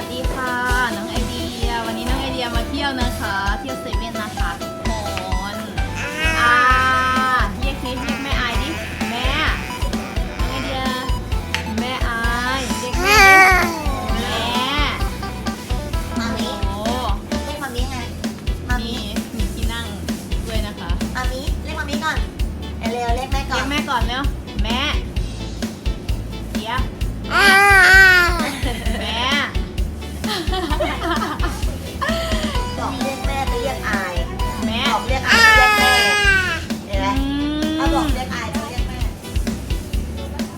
วัสดีค่ะน้องไอเดีย วันนี้น้องไอเดียมาเที่ยวนะคะ เที่ยวเซเว่นนะคะทุกคนอ่าเรียกนิดเรียกแม่อายดิแม่น้องไอเดียแม่อายเรียกแม่ดิแม่มามิโอ้เรียกมามิไงมามิมีมีที่นั่งด้วยนะคะมามิเรียกมามิก่อนเร็วๆเรียกแม่ก่เรีอยนกแม่ก่อนเร็ว ยกอายเรียกแม่เห็นไหมอืมถ้าบอกเรียกอายต้องเรียกแม่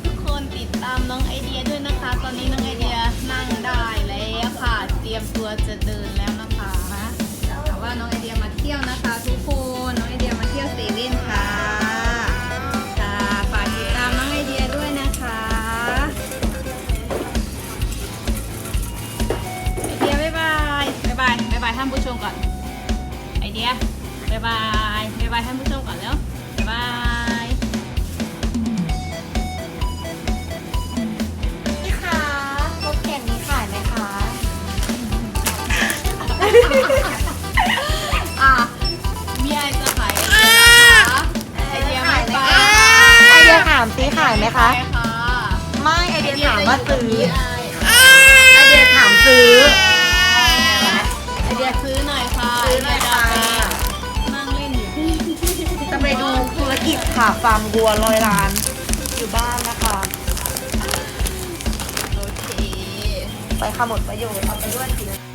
ทุกคนติดตามน้องไอเดียด้วยนะคะ ตอนนี้น้องไอเดียนั่งได้แล้วค่ะ เตรียมตัวจะเดินแล้วนะคะแต่ว่าน้องไอเดียมาเที่ยวนะคะ ทุกคนน้องไอเดียมาเที่ยวเซเว่นค่ะค่ะฝากติดตามน้องไอเดียด้วยนะคะไอเดียบ๊ายบายบ๊ายบายบ๊ายบายท่านผู้ชมก่อนไอเดีย บ๊ายบายบ๊ายบายท่านผู้ชมก่อนแล้วบ๊ายบายพี่คะรถเข็นนี้ขายไหมคะอะมีอะไรจะขายไอเดียนะคะไอเดียไม่ไปไอเดียถามซีขายไหมคะใช่ค่ะไม่ไอเดียถามว่าซื้อ ไกิจค่ะฟาร์มวัวร้อยล้าน อยู่บ้านนะคะ โอเค ไปค่ะหมดประโยชน์เอาไปด้วยสิ